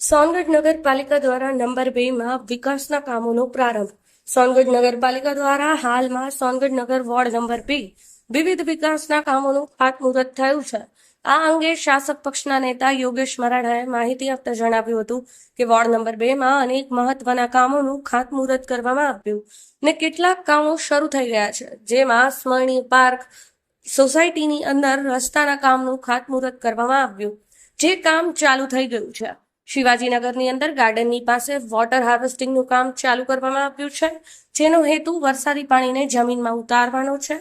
સોનગઢ નગરપાલિકા દ્વારા નંબર બે માં વિકાસના કામોનો પ્રારંભ. સોનગઢ નગરપાલિકા દ્વારા હાલમાં સોનગઢ નગર વોર્ડ નંબર બે વિવિધ વિકાસના કામોનું ખાતમુહૂર્ત થયું છે. આ અંગે શાસક પક્ષના નેતા યોગેશ મરાઠાએ માહિતી આપતા જણાવ્યું હતું કે વોર્ડ નંબર બે માં અનેક મહત્વના કામોનું ખાતમુહૂર્ત કરવામાં આવ્યું ને કેટલાક કામો શરૂ થઈ ગયા છે. જેમાં સ્મરણીય પાર્ક, સોસાયટીની અંદર રસ્તાના કામનું ખાતમુહૂર્ત કરવામાં આવ્યું. જે કામ ચાલુ થઈ ગયું છે. શિવાજીનગરની અંદર ગાર્ડનની પાસે વોટર હાર્વેસ્ટિંગનું કામ ચાલુ કરવામાં આવ્યું છે, જેનો હેતુ વરસાદી પાણીને જમીનમાં ઉતારવાનો છે.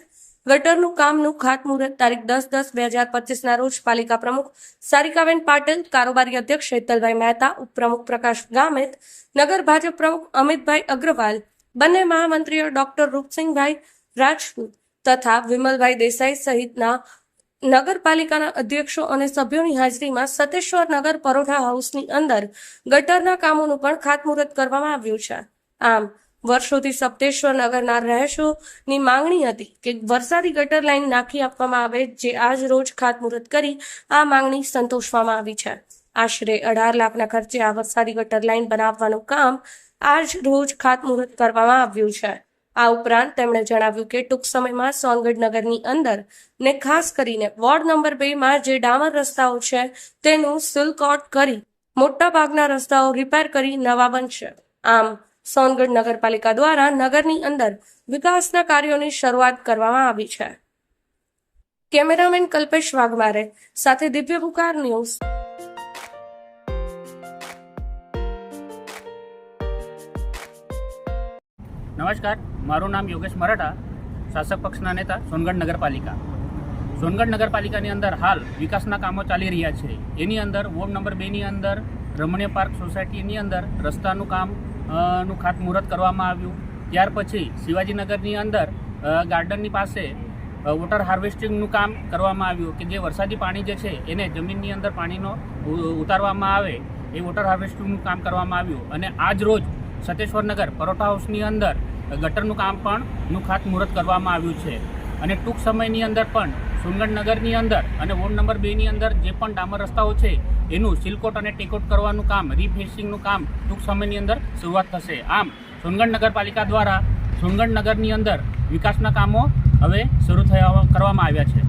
ગટરનું કામનું ખાતમુહૂર્ત તારીખ દસ દસ બે હજાર પચીસના રોજ પાલિકા પ્રમુખ સારિકાબેન પાટીલ, કારોબારી અધ્યક્ષ શેતલભાઈ મહેતા, ઉપપ્રમુખ પ્રકાશ ગામિત, નગર ભાજપ પ્રમુખ અમિતભાઈ અગ્રવાલ, બંને મહામંત્રીઓ ડોક્ટર રૂપસિંહભાઈ રાજપૂત તથા વિમલભાઈ દેસાઈ સહિતના નગરપાલિકાના અધ્યક્ષો અને સભ્યોની હાજરીમાં સતેશ્વર નગર પરોઠા હાઉસની અંદર ગટરના કામોનું પણ ખાતમુહૂર્ત કરવામાં આવ્યું છે. આમ, વર્ષોથી સપ્તેશ્વર નગરના રહેશોની માંગણી હતી કે વરસાદી ગટર લાઈન નાખી આપવામાં આવે જે આજ રોજ ખાતમુહૂર્ત કરી આ માંગણી સંતોષવામાં આવી છે. આશરે અઢાર લાખના ખર્ચે આ વરસાદી ગટર લાઈન બનાવવાનું કામ આજ રોજ ખાતમુહૂર્ત કરવામાં આવ્યું છે. આ ઉપરાંત તેમણે જણાવ્યું કે ટૂંક સમયમાં સોનગઢ નગરની અંદર ને ખાસ કરીને વોર્ડ નંબર બે માં જે ડામર રસ્તાઓ છે તેનું સિલકોટ કરી મોટા ભાગના રસ્તાઓ રિપેર કરી નવા બનશે. આમ સોનગઢ નગરપાલિકા દ્વારા નગરની અંદર વિકાસના કાર્યોની શરૂઆત કરવામાં આવી છે. કેમેરામેન કલ્પેશ વાઘમારે સાથે દિવ્ય બુકાર ન્યૂઝ. નમસ્કાર, મારું નામ યોગેશ મરાઠા, શાસક પક્ષના નેતા, સોનગઢ નગરપાલિકા. સોનગઢ નગરપાલિકાની અંદર હાલ વિકાસના કામો ચાલી રહ્યા છે. એની અંદર, વોર્ડ નંબર બેની અંદર, રમણીય પાર્ક સોસાયટીની અંદર રસ્તાનું કામનું ખાતમુહૂર્ત કરવામાં આવ્યું. ત્યાર પછી શિવાજીનગરની અંદર ગાર્ડનની પાસે વોટર હાર્વેસ્ટિંગનું કામ કરવામાં આવ્યું કે જે વરસાદી પાણી જે છે એને જમીનની અંદર પાણીનો ઉતારવામાં આવે એ વોટર હાર્વેસ્ટિંગનું કામ કરવામાં આવ્યું. અને આજ રોજ સતેશ્વર નગર, પરોઠા હાઉસની અંદર ગટરનું કામ પણ નું ખાતમુહૂર્ત કરવામાં આવ્યું છે. અને ટૂંક સમયની અંદર પણ સુનગઢ નગરની અંદર અને વોર્ડ નંબર બેની અંદર જે પણ ડામર રસ્તાઓ છે, એનું સિલકોટ અને ટેકોટ કરવાનું કામ રીફેસિંગનું કામ ટૂંક સમયની અંદર શરૂઆત થશે. આમ સોનગઢ નગરપાલિકા દ્વારા સોનગઢ નગરની અંદર વિકાસના કામો હવે શરૂ થયા કરવામાં આવ્યા છે.